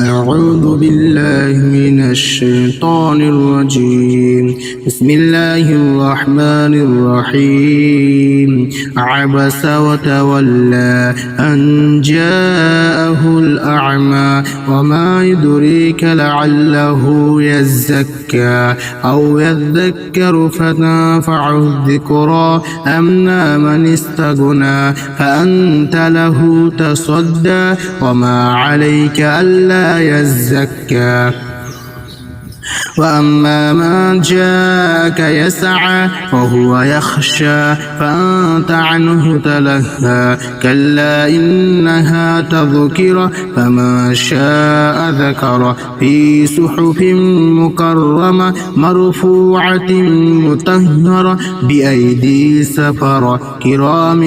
أعوذ بالله من الشيطان الرجيم. بسم الله الرحمن الرحيم. عبس وتولى أن جاءه الأعمى وما يدريك لعله يزكى أو يذكر فتنفعه الذكرى أما من استغنى فأنت له تصدى وما عليك ألا يزكى. وأما من جاءك يسعى وهو يخشى فأنت عنه تلهى كلا إنها تذكرة فما شاء ذكر في صحف مكرمة مرفوعة مطهرة بأيدي سفرة كرام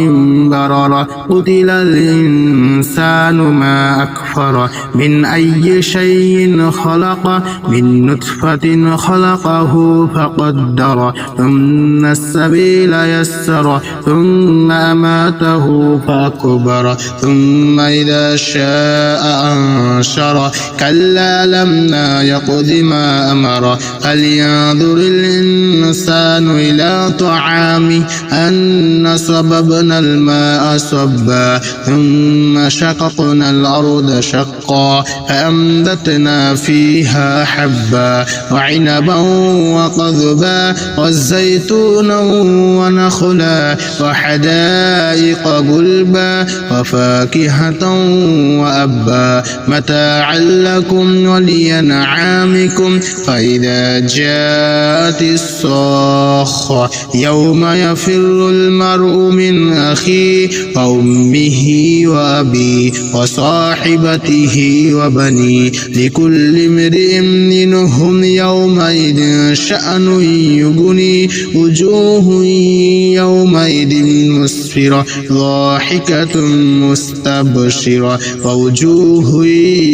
بررة قتل الإنسان ما أكفر من أي شيء خلق من نطفة خلقه فقدر ثم السبيل يسر ثم أماته فأكبر ثم إذا شاء أنشر. كلا لما يقض ما أمر. فلينظر الإنسان إلى طعامه أن صببنا الماء صبا ثم شققنا الأرض شقا. فأنبتنا فيها حبا. وعنبا وقضبا. والزيتون ونخلا. وحدائق غلبا. وفاكهة وأبا متاعا لكم ولينعامكم فإذا جاءت الصاخة يوم يفر المرء من أخيه وأمه وأبيه وصاحبته وبنيه لكل امرئ منهم يومئذ شأن يغني وجوه يومئذ مسفرة ضاحكة مستبشرة.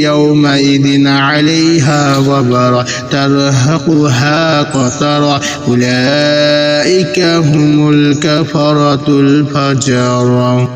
يومئذ عليها غبرة ترهقها قطرة أولئك هم الكفرة الفجرة